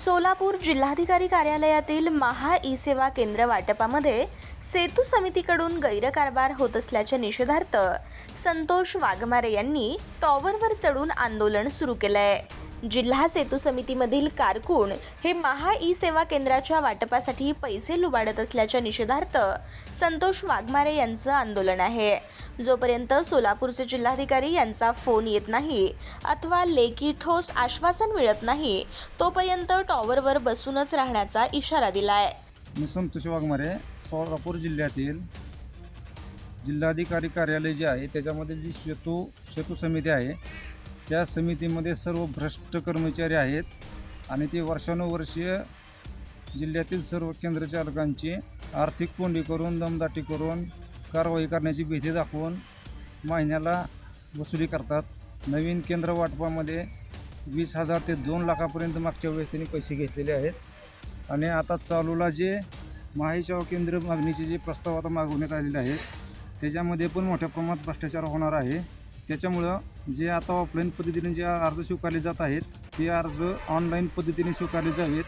सोलापूर जिल्हाधिकारी कार्यालयातील महा ई सेवा केंद्र वाटपामध्ये सेतू समितीकडून गैरकारभार होत असल्याच्या निषेधार्थ संतोष वाघमारे यांनी टॉवरवर चढून आंदोलन सुरू केलंय. जिल्हा सेतू समितीमधील कारकून हे महा ई सेवा केंद्राच्या वाटपासाठी पैसे लुबाडत असल्याच्या निषेधार्थ संतोष वाघमारे यांचं आंदोलन आहे. जोपर्यंत सोलापूरचे जिल्हाधिकारी यांचा फोन येत नाही अथवा लेखी ठोस आश्वासन मिळत नाही तोपर्यंत टॉवरवर बसूनच राहण्याचा इशारा दिलाय. मी संतोष वाघमारे सोलापूर जिल्ह्यातील जिल्हाधिकारी कार्यालय जे आहे त्याच्यामध्ये जी सेतू सेतू समिती आहे त्या समितीमध्ये सर्व भ्रष्ट कर्मचारी आहेत आणि ते वर्षानुवर्षीय जिल्ह्यातील सर्व केंद्र चालकांची आर्थिक कोंडी करून दमदाटी करून कारवाई करण्याची भीती दाखवून महिन्याला वसुली करतात. नवीन केंद्र वाटपामध्ये वीस हजार ते दोन लाखापर्यंत मागच्या वेळेस त्यांनी पैसे घेतलेले आहेत. आणि आता चालूला जे महाईशाव केंद्र मागणीचे जे प्रस्ताव आता मागवण्यात आलेले आहेत त्याच्यामध्ये पण मोठ्या प्रमाणात भ्रष्टाचार होणार आहे. त्याच्यामुळं जे आता ऑफलाईन पद्धतीने जे अर्ज स्वीकारले जात आहेत ते अर्ज ऑनलाईन पद्धतीने स्वीकारले जावेत.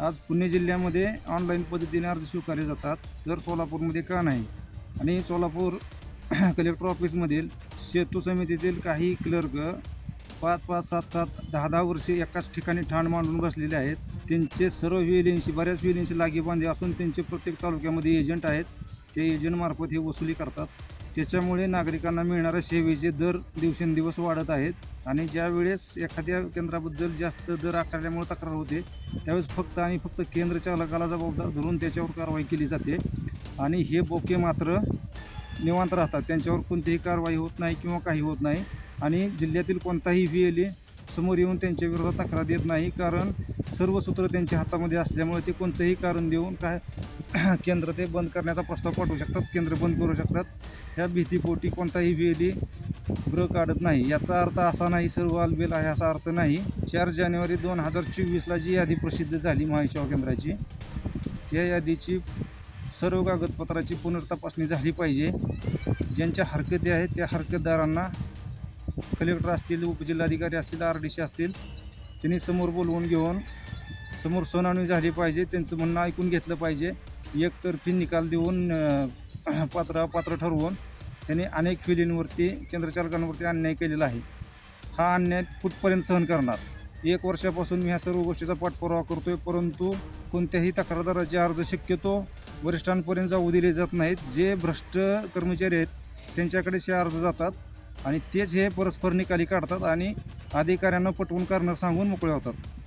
आज पुणे जिल्ह्यामध्ये ऑनलाईन पद्धतीने अर्ज स्वीकारले जातात तर सोलापूरमध्ये का नाही. आणि सोलापूर कलेक्टर ऑफिसमधील सेतू समितीतील काही क्लर्क पाच पाच सात सात दहा दहा वर्षे एकाच ठिकाणी ठाण मांडून बसलेले आहेत. त्यांचे सर्व वेलींशी बऱ्याच वेलींशी लागेबांधे असून त्यांचे प्रत्येक तालुक्यामध्ये एजंट आहेत. ते एजंटमार्फत हे वसुली करतात. त्याच्यामुळे नागरिकांना मिळणाऱ्या सेवेचे दर दिवसेंदिवस वाढत आहेत. आणि ज्या वेळेस एखाद्या केंद्राबद्दल जास्त दर आकारल्यामुळे तक्रार होते त्यावेळेस फक्त आणि फक्त केंद्र चालकाला जबाबदार धरून त्याच्यावर कारवाई केली जाते. आणि हे बोके मात्र निवांत राहतात. त्यांच्यावर कोणतीही कारवाई होत नाही किंवा काही होत नाही. आणि जिल्ह्यातील कोणताही व्ही एल ए समोर येऊन त्यांच्या विरोधात तक्रार देत नाही कारण सर्व सूत्र त्यांच्या हातामध्ये असल्यामुळे ते कोणतंही कारण देऊन काय केंद्र ते बंद करण्याचा प्रस्ताव पाठवू शकतात केंद्र बंद करू शकतात. ह्या भीतीपोटी कोणताही वेळी ग्रह काढत नाही. याचा अर्थ असा नाही सर्व अलबेल आहे असा अर्थ नाही. चार जानेवारी दोन हजार चोवीसला जी यादी प्रसिद्ध झाली महासेवा केंद्राची त्या यादीची सर्व कागदपत्राची पुनर्तपासणी झाली पाहिजे. ज्यांच्या हरकती आहेत त्या हरकतदारांना कलेक्टर असतील उपजिल्हाधिकारी असतील आर डी सी असतील त्यांनी समोर बोलवून घेऊन समोर सुनावणी झाली पाहिजे त्यांचं म्हणणं ऐकून घेतलं पाहिजे. एकतर्फी निकाल देऊन पात्र पात्र ठरवून त्यांनी अनेक फिलींवरती केंद्रचालकांवरती अन्याय केलेला आहे. हा अन्याय कुठपर्यंत सहन करणार? एक वर्षापासून मी ह्या सर्व गोष्टीचा पाठपुरावा करतोय परंतु कोणत्याही तक्रारदाराचे अर्ज शक्यतो वरिष्ठांपर्यंत जाऊ दिले जात नाहीत. जे भ्रष्ट कर्मचारी आहेत त्यांच्याकडेच हे अर्ज जातात. आणि तेच हे परस्पर निकाली काढतात आणि अधिकाऱ्यांना पटवून कारणं सांगून मोकळे होतात.